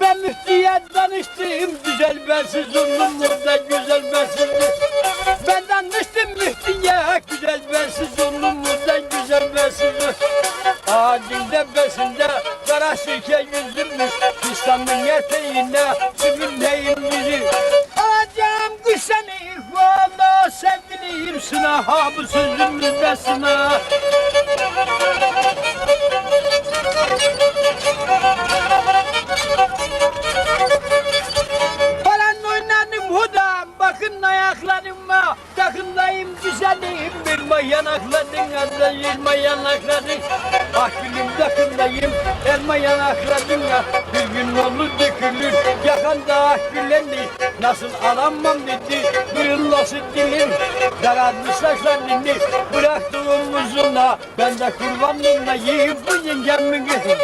Ben müftüye danıştım güzel bensiz zulmümlerde güzel bensiz Ben danıştım müftüye güzel bensiz zulmümlerde güzel bensiz Adilde besinde kara şirke yüzümlü İslam'ın yeteğinde sürünleyim bizi. Alacağım kış seni valla sevgiliyim sına ha bu sözümüzde sına bakın ayaklarıma Takımdayım güzelim bilma yanakladın Adla yırma yanakladın Ah gülüm takımdayım elma yanakladın ya Bir gün olur dökülür yakanda ah gülenli Nasıl alamam dedi nasıl dilim. Daraldı saçlarını bıraktığım uzunla Ben de kurbanlığına yiyip bu yengemin Hop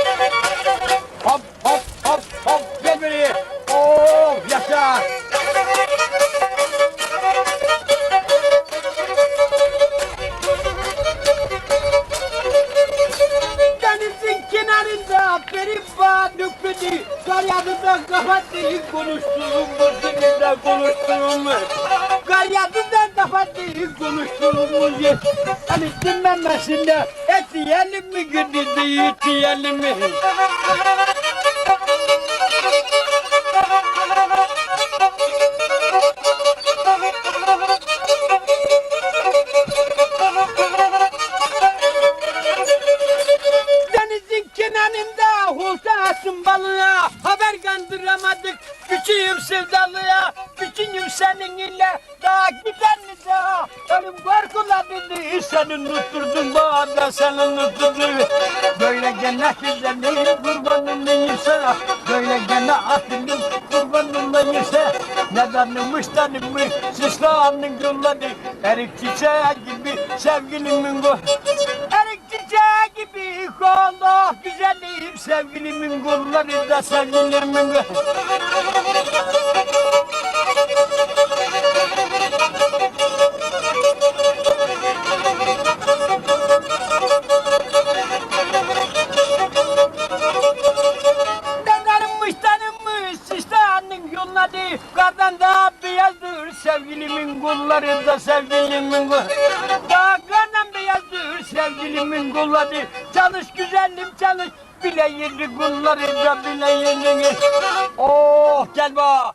Kar yağdığında kapattı konuştuğum Mısır'da konuştuğum Kar yağdığında kapattı konuştuğumuz yer Hani dinlenmesinde et yiyelim mi gündüzde et yiyelim mi? Denizin kenarında olsa atın balığa Haber kandıramadık. Küçüğüm sevdalıya Küçüğüm senin ile. Daha gider mi daha? Ölüm korkuladı senin tutturdun bağda senin tutturdun Böyle gene güzelim kurbanım neyse. Böyle gene atılım kurbanım neyse. Nedenmiş tanımış süslanın gülleri. Erik çiçeği gibi sevgilimin gül Erik çiçeği gibi sevgilimin de sevgilimin yolları Kardan daha beyazdır sevgilimin kulları da sevgilimin kul Daha kardan beyazdır sevgilimin kulları Çalış güzelim çalış bile yedi kulları da bile yedi Oh gel bak